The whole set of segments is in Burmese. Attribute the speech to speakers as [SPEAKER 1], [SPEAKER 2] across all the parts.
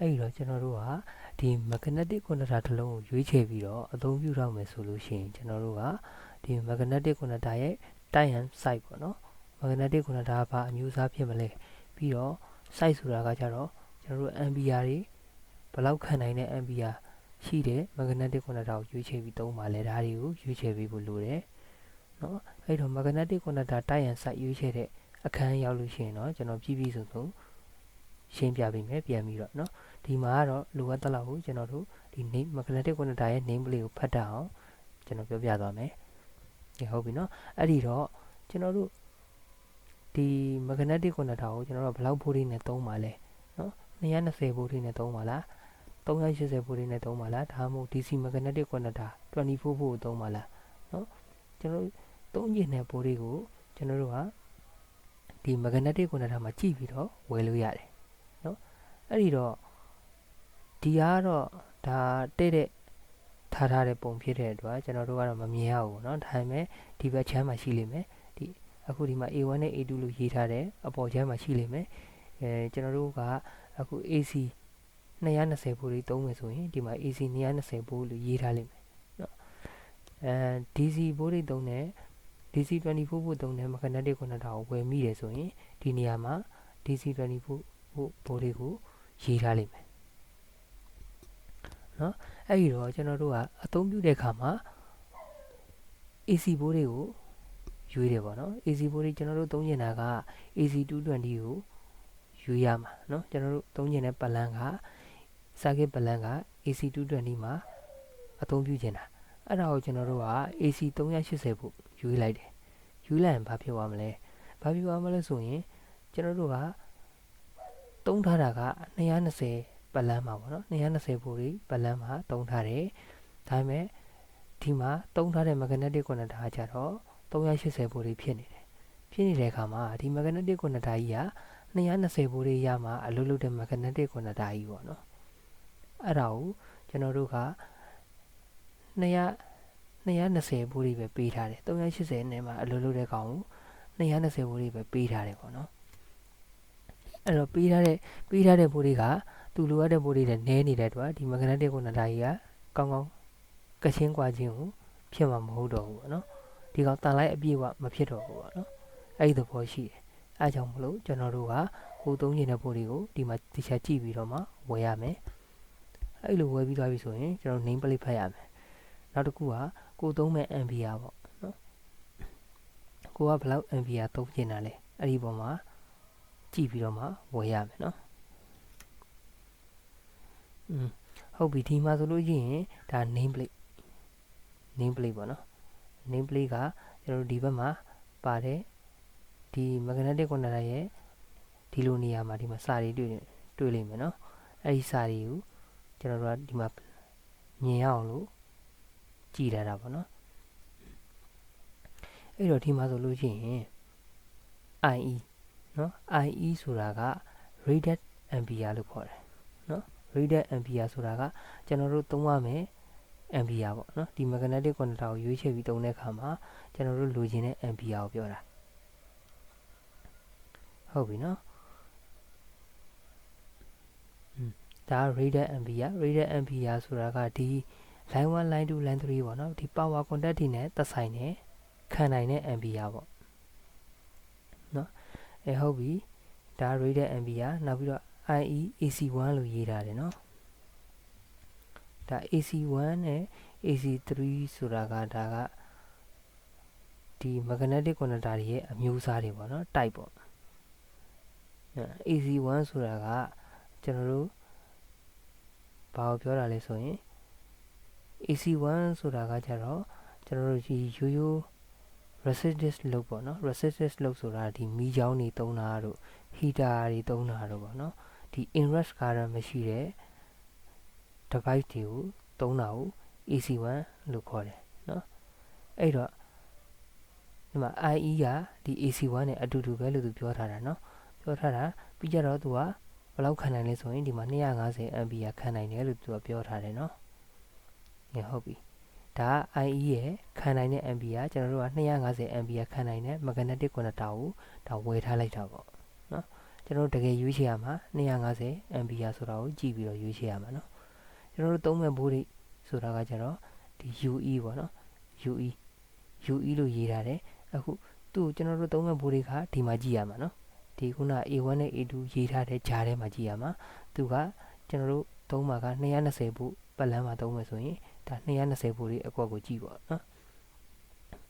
[SPEAKER 1] အဲ့ဒီတော့ကျွန်တော်တို့ကဒီ magnetic conductor တစ်လုံးကိုရွေးချယ်ပြီးတော့အသုံးပြုတော့မယ်ဆိုလို့ရှိရင်ကျွန်တော်တို့ကဒီ magnetic conductor ရဲ့ type and site ပေါ့နော် magnetic conductor ကဘာအမျိုးအစားဖြစ်မလဲပြီးတော့ site ဆိုတာကကြတော့ကျွန်တော်တို့ ampere တွေဘယ်လောက်ခံနိုင်တဲ့ ampere ရှိတဲ့ magnetic conductor ကိုရွေးချယ်ပြီးသုံးပါလဲဒါတွေကိုရွေးချယ်ပေးဖို့လိုတယ်နော်အဲ့တော့ magnetic conductor type and site ရွေးချယ်တဲ့အခန်းရောက်လို့ရှိရင်တော့ကျွန်တော်ပြည့်ပြည့်စုံစုံ ရှင်းပြပေးမယ်ပြန်ပြီးတော့နော်ဒီမှာကတော့လိုအပ်တဲ့လောက်ကိုကျွန်တော်တို့ဒီ name magnetic conductor ရဲ့ name plate ကိုဖတ်တတ်အောင်ကျွန်တော်ပြောပြသွားမယ်ဒီဟုတ်ပြီနော်အဲ့ဒီတော့ကျွန်တော်တို့ဒီ magnetic conductor ကိုကျွန်တော်တို့ဘယ်လောက်ဖိုးလေးနဲ့သုံးပါလဲနော်220ဖိုးလေးနဲ့သုံးပါလား380ဖိုးလေးနဲ့သုံးပါလားဒါမှမဟုတ် DC magnetic conductor 24ဖိုးကိုသုံးပါလားနော်ကျွန်တော်တို့သုံးကျင်တဲ့ဖိုးလေးကိုကျွန်တော်တို့ကဒီ magnetic conductor မှာကြည့်ပြီးတော့ဝယ်လို့ရတယ်နော် အဲ့ဒီတော့ဒီကတော့ဒါတဲ့တဲ့ထားထားတဲ့ပုံဖြစ်တဲ့အတွက်ကျွန်တော်တို့ကတော့မမြင်ရဘူးเนาะဒါပေမဲ့ဒီဘက်ချမ်းမှာရှိလိမ့်မယ်ဒီအခုဒီမှာ A1 နဲ့ A2 လို့ရေးထားတယ်အပေါ်ချမ်းမှာရှိလိမ့်မယ်အဲကျွန်တော်တို့ကအခု AC 220ပို့လေးသုံးမယ်ဆိုရင်ဒီမှာ AC 220ပို့လို့ရေးထားလိမ့်မယ်เนาะအဲ DC ပို့လေးသုံးတယ် DC 24ပို့သုံးတယ် magnetic conductor ကိုဝယ်မိတယ်ဆိုရင်ဒီနေရာမှာ DC 24ပို့ပို့လေးကို ရေးထားလိမ့်မယ်เนาะအဲ့ဒီတော့ကျွန်တော်တို့ကအသုံးပြုတဲ့အခါမှာ AC ဘိုးတွေကိုရွေးတယ်ပေါ့နော် AC ဘိုးတွေကျွန်တော်တို့သုံးကျင်တာက AC 220ကိုရွေးရမှာเนาะကျွန်တော်တို့သုံးကျင်တဲ့ပလန်က circuit ပလန်က AC 220မှာအသုံးပြုကျင်တာအဲ့ဒါကိုကျွန်တော်တို့က AC 380ဖို့ရွေးလိုက်တယ်ရွေးလိုက်ရင်ဘာဖြစ်သွားမလဲဘာဖြစ်သွားမလဲဆိုရင်ကျွန်တော်တို့က သုံးထားတာက220ပလန်းမှာပေါ့နော်220ပိုတွေပလန်းမှာတုံးထားတယ်ဒါပေမဲ့ဒီမှာတုံးထားတဲ့ magnetic conductor ကကြတော့380ပိုတွေဖြစ်နေတယ်ဖြစ်နေတဲ့အခါမှာဒီ magnetic conductor ကြီးက220ပိုတွေရမှာအလုပ်လုပ်တဲ့ magnetic conductor ကြီးပေါ့နော်အဲ့ဒါကိုကျွန်တော်တို့က200 220ပိုတွေပဲပေးထားတယ်380နဲ့မှာအလုပ်လုပ်တဲ့ကောင်ကို220ပိုတွေပဲပေးထားတယ်ပေါ့နော် အဲ့တော့ပေးထားတဲ့ပေးထားတဲ့ပိုတွေကသူလိုအပ်တဲ့ပိုးတွေနဲ့နဲနေတဲ့အတွက်ဒီ magnetic conductor ကြီးကကောင်းကောင်းကချင်းကွာချင်းကိုဖြစ်မှာမဟုတ်တော့ဘူးပေါ့နော်ဒီကောင်တန်လိုက်အပြည့်ကမဖြစ်တော့ဘူးပေါ့နော်အဲ့ဒီသဘောရှိတယ်အဲကြောင့်မလို့ကျွန်တော်တို့ကဟိုသုံးနေတဲ့ပိုးတွေကိုဒီမှာတခြားကြည့်ပြီးတော့မှဝယ်ရမယ်အဲ့လိုဝယ်ပြီးသွားပြီဆိုရင်ကျွန်တော် name plate ဖတ်ရမယ်နောက်တစ်ခုကကိုသုံးမဲ့ ampere ပေါ့နော်ကိုကဘယ်လောက် ampere သုံးကျင်တာလဲအဲ့ဒီပုံမှာ ကြည့်ပြီးတော့မှဝယ်ရမယ်နော်อืมဟုတ်ပြီဒီမှာဆိုလို့ရှိရင်ဒါ name plate name plate ပေါ့နော် name plate ကကျွန်တော်တို့ဒီဘက်မှာပါတယ်ဒီ magnetic conductor ရဲ့ဒီလိုနေရာမှာဒီမှာစာတွေတွေ့တွေ့လိမ့်မယ်နော်အဲ့ဒီစာတွေကိုကျွန်တော်တို့ကဒီမှာမြင်ရအောင်လို့ကြည်ထားတာပေါ့နော်အဲ့တော့ဒီမှာဆိုလို့ရှိရင် IE နော် IE ဆိုတာက rated ampere လို့ခေါ်တယ်နော် rated ampere ဆိုတာကကျွန်တော်တို့သုံးရမယ် ampere ပေါ့နော်ဒီ magnetic conductor ကိုရွေးချယ်ပြီးသုံးတဲ့အခါမှာကျွန်တော်တို့လိုချင်တဲ့ ampere ကိုပြောတာဟုတ်ပြီနော်อืมဒါ rated ampere rated ampere ဆိုတာကဒီ line 1 line 2 line 3ပေါ့နော်ဒီ power contact တွေနဲ့သက်ဆိုင်တဲ့ခံနိုင်တဲ့ ampere ပေါ့နော် အဲဟုတ်ပြီဒါ rated ampere နောက်ပြီးတော့ IE AC1 လို့ရေးထားတယ်နော်ဒါ AC1 နဲ့ AC3 ဆိုတာကဒါကဒီ magnetic conductor တွေရဲ့အမျိုးအစားတွေပေါ့နော် type ပေါ့ AC1 ဆိုတာကကျွန်တော်တို့ဘာကိုပြောတာလဲဆိုရင် AC1 ဆိုတာကကြတော့ကျွန်တော်တို့ဒီရိုးရိုး resistance လို့ပေါ့နော် resistance လို့ဆိုတာဒီမီးချောင်းတွေသုံးတာတို့ heater တွေသုံးတာတို့ပေါ့နော်ဒီ inrush current မရှိတဲ့ device တွေကိုသုံးတာကို AC1 လို့ခေါ်တယ်နော်အဲ့တော့ဒီမှာ IE ကဒီ AC1 နဲ့အတူတူပဲလို့သူပြောထားတာနော်ပြောထားတာပြီးကြတော့သူကဘယ်လောက်ခံနိုင်လဲဆိုရင်ဒီမှာ250 ampere ခံနိုင်တယ်လို့သူကပြောထားတယ်နော်ညဟုတ်ပြီ ဒါ IE ရဲ့ခံနိုင်တဲ့ MB ကကျွန်တော်တို့က250 MB ခံနိုင်တဲ့ magnetic connector ကိုဒါဝယ်ထားလိုက်တာပေါ့နော်ကျွန်တော်တို့တကယ်ရွေးချယ်ရမှာ250 MB ဆိုတာကိုကြည့်ပြီးတော့ရွေးချယ်ရမှာနော်ကျွန်တော်တို့သုံးမဲ့ဘိုးတွေဆိုတာကကျွန်တော်ဒီ UE ပေါ့နော် UE UE လို့ရေးထားတယ်အခုသူ့ကျွန်တော်တို့သုံးမဲ့ဘိုးတွေကဒီမှာကြည့်ရမှာနော်ဒီခုန A1 နဲ့ A2 ရေးထားတဲ့ဂျားထဲမှာကြည့်ရမှာသူကကျွန်တော်တို့သုံးမှာက220ဘိုးပတ်လမ်းမှာသုံးမယ်ဆိုရင် ဒါ220ဗိုလ်လေးအကွက်ကိုကြည့်ပေါ့နော်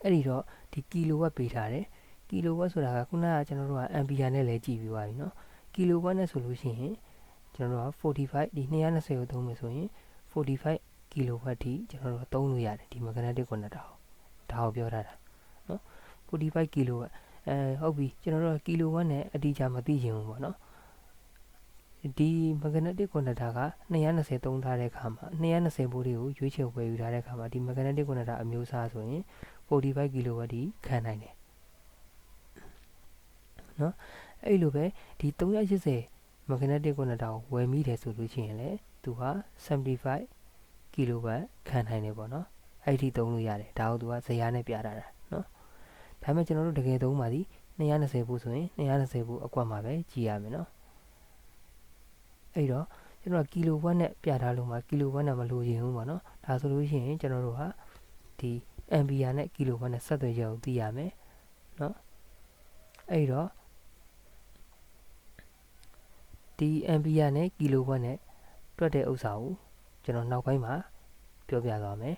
[SPEAKER 1] အဲ့ဒီတော့ဒီကီလိုဝက်ပေးထားတယ်ကီလိုဝက်ဆိုတာကခုနကကျွန်တော်တို့က ampere နဲ့လည်းကြည့်ပြီးပါပြီနော်ကီလိုဝက်နဲ့ဆိုလို့ရှိရင်ကျွန်တော်တို့က45ဒီ220ကိုသုံးမယ်ဆိုရင်45ကီလိုဝက်ထိကျွန်တော်တို့သုံးလို့ရတယ်ဒီမဂနတစ်ကွန်နက်တာကိုဒါကိုပြောထားတာနော်45ကီလိုဝက်အဲဟုတ်ပြီကျွန်တော်တို့ကကီလိုဝက်နဲ့အတိအကျမသိရင်ဘူးပေါ့နော် ဒီ magnetic conductor က220သုံးထားတဲ့အခါမှာ220ဘိုးတွေကိုရွေးချယ်ဝယ်ယူထားတဲ့အခါမှာဒီ magnetic conductor အမျိုးအစားဆိုရင်45 kW ဒီခံနိုင်တယ်เนาะအဲ့လိုပဲဒီ380 magnetic conductor ကိုဝယ်မိတယ်ဆိုလို့ရှိရင်လည်းသူက75 kW ခံနိုင်တယ်ပေါ့နော်အဲ့ဒီသုံးလို့ရတယ်ဒါကိုသူကဇရာနဲ့ပြထားတာเนาะဒါပေမဲ့ကျွန်တော်တို့တကယ်သုံးပါသည်220ဘူးဆိုရင်220ဘူးအကွက်မှာပဲကြည်ရမယ်เนาะ အဲ့တော့ကျွန်တော်ကီလိုဝတ်နဲ့ပြထားလို့မှာကီလိုဝတ်နဲ့မလိုချင်ဘူးပေါ့နော်ဒါဆိုလို့ရှိရင်ကျွန်တော်တို့ဟာဒီ ampere နဲ့ကီလိုဝတ်နဲ့ဆက်သွယ်ချက်ကိုသိရမယ်နော်အဲ့တော့ဒီ ampere နဲ့ကီလိုဝတ်နဲ့တွက်တဲ့ဥစ္စာကိုကျွန်တော်နောက်ပိုင်းမှာပြောပြသွားမယ်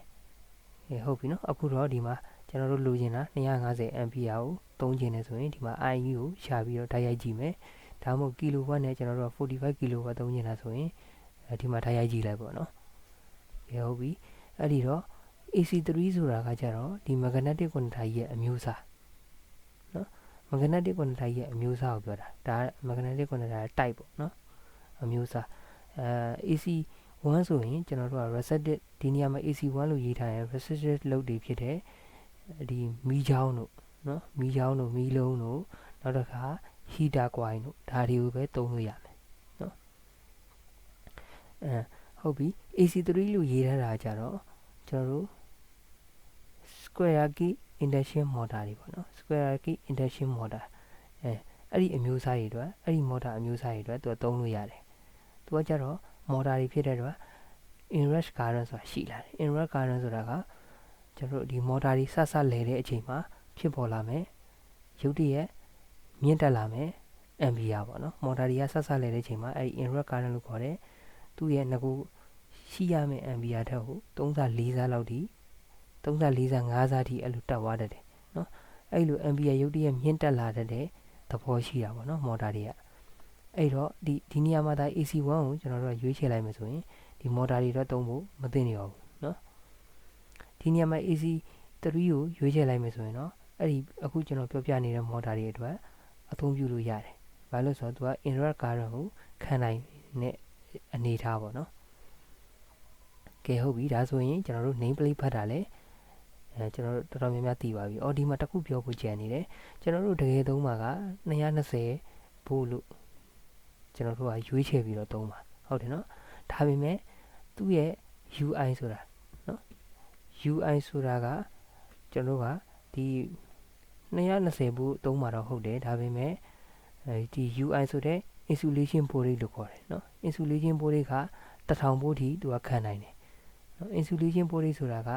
[SPEAKER 1] ဟေးဟုတ်ပြီနော်အခုတော့ဒီမှာကျွန်တော်တို့လိုချင်တာ250 ampere ကိုသုံးချင်တယ်ဆိုရင်ဒီမှာ IE ကိုရှာပြီးတော့တိုက်ရိုက်ကြည့်မယ် ဒါမှမဟုတ်ကီလိုဝတ်နဲ့ကျွန်တော်တို့က45ကီလိုဝတ်သုံးနေတာဆိုရင်ဒီမှာထားရိုက်ကြည့်လိုက်ပေါ့နော်။ဟုတ်ပြီ။အဲ့ဒီတော့ AC3 ဆိုတာကကြတော့ဒီ magnetic conductor ရဲ့အမျိုးအစားနော်။ magnetic conductor ရဲ့အမျိုးအစားကိုပြောတာ။ဒါ magnetic conductor type ပေါ့နော်။အမျိုးအစားအဲ AC1 ဆိုရင်ကျွန်တော်တို့က resistive ဒီနေရာမှာ AC1 လို့ရေးထားရင် resistive load တွေဖြစ်တဲ့ဒီမီးချောင်းတို့နော်မီးချောင်းတို့မီးလုံးတို့နောက်တစ်ခါ heater coil တို့ဒါတွေကိုပဲသုံးလို့ရမယ်နော်အဲဟုတ်ပြီ AC3 လို့ရေးထားတာကြတော့ကျွန်တော်တို့ square key induction motor တွေပေါ့နော် square key induction motor အဲအဲ့ဒီအမျိုးအစားတွေအတွက်အဲ့ဒီ motor အမျိုးအစားတွေအတွက်သူကသုံးလို့ရတယ်သူကကြတော့ motor တွေဖြစ်တဲ့အတွက် inrush current ဆိုတာရှိလာတယ် inrush current ဆိုတာကကျွန်တော်တို့ဒီ motor တွေဆက်ဆက်လဲတဲ့အချိန်မှာဖြစ်ပေါ်လာမယ်ရုတ်တရက် မြင့်တက်လာမယ် ampere ပေါ့နော်မော်တာတွေကဆက်ဆက်လဲတဲ့ချိန်မှာအဲ့ဒီ inrupt current လို့ခေါ်တဲ့သူ့ရဲ့ငကူရှိရမယ့် ampere ထက်ကို3ဆ4ဆလောက်ထိ3ဆ4ဆ5ဆထိအဲ့လိုတက်သွားတတ်တယ်နော်အဲ့လို ampere ရုတ်တရက်မြင့်တက်လာတဲ့သဘောရှိတာပေါ့နော်မော်တာတွေကအဲ့တော့ဒီဒီနေရာမှာဒါ AC1 ကိုကျွန်တော်တို့ရွေးချယ်လိုက်မယ်ဆိုရင်ဒီမော်တာတွေတော့တုံးဖို့မသိနေတော့ဘူးနော်ဒီနေရာမှာ AC3 ကိုရွေးချယ်လိုက်မယ်ဆိုရင်တော့အဲ့ဒီအခုကျွန်တော်ပြောပြနေတဲ့မော်တာတွေအတွက် အသုံးပြုလို့ရတယ်။ဘာလို့ဆိုတော့သူက inrupt current ကိုခံနိုင်တဲ့အနေထားပေါ့နော်။ကဲဟုတ်ပြီဒါဆိုရင်ကျွန်တော်တို့ name plate ဖတ်တာလဲအဲကျွန်တော်တို့တော်တော်များများသိပါပြီ။အော်ဒီမှာတစ်ခုပြောဖို့ကြံနေတယ်။ကျွန်တော်တို့တကယ်သုံးမှာက220ဘို့လို့ကျွန်တော်တို့ကရွေးချယ်ပြီးတော့သုံးပါဟုတ်တယ်နော်။ဒါပေမဲ့သူ့ရဲ့ UI ဆိုတာနော် UI ဆိုတာကကျွန်တော်တို့ကဒီ 220ဘူးသုံးမှာတော့ဟုတ်တယ်ဒါပေမဲ့အဲဒီ UI ဆိုတဲ့ insulation body လို့ခေါ်တယ်เนาะ insulation body က1000ဘူးထိသူကခံနိုင်တယ်เนาะ insulation body ဆိုတာက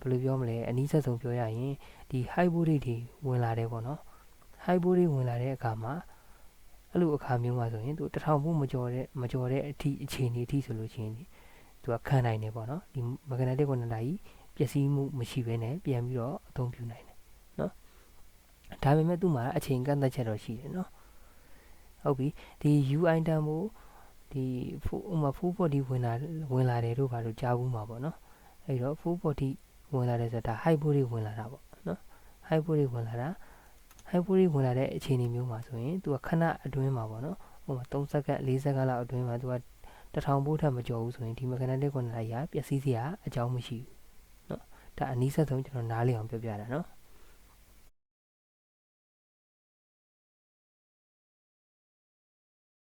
[SPEAKER 1] ဘယ်လိုပြောမလဲအနည်းဆက်ဆုံးပြောရရင်ဒီ high body တွေဝင်လာတယ်ပေါ့နော် high body ဝင်လာတဲ့အခါမှာအဲ့လိုအခါမျိုးမှာဆိုရင်သူ1000ဘူးမကျော်တဲ့မကျော်တဲ့အထိအခြေအနေအထိဆိုလို့ရှိရင်သူကခံနိုင်တယ်ပေါ့နော်ဒီ magnetic conductor ကြီးပျက်စီးမှုမရှိဘဲနဲ့ပြန်ပြီးတော့အသုံးပြုနိုင်တယ် ် ဒါပေမဲ့သူ့မှာအချိန်ကန့်သတ်ချက်တော့ရှိတယ်နော်ဟုတ်ပြီဒီ UI တန်ဖို့ဒီဟိုမှာ full body ဝင်လာဝင်လာတယ်တို့ဘာလို့ကြားဘူးမှာပေါ့နော်အဲ့တော့ full body ဝင်လာတယ်ဆိုတာ high body ဝင်လာတာပေါ့နော် high body ဝင်လာတာ high body ဝင်လာတဲ့အခြေအနေမျိုးမှာဆိုရင်သူကခဏအတွင်းမှာပေါ့နော်ဟိုမှာ3စက္ကန့်4စက္ကန့်လောက်အတွင်းမှာသူကတထောင်ဘိုးထက်မကျော်ဘူးဆိုရင်ဒီ magnetic conductor ရပျက်စီးစရာအကြောင်းမရှိဘူးเนาะဒါအနည်းဆက်ဆုံးကျွန်တော်နားလည်အောင်ပြောပြတာเนาะ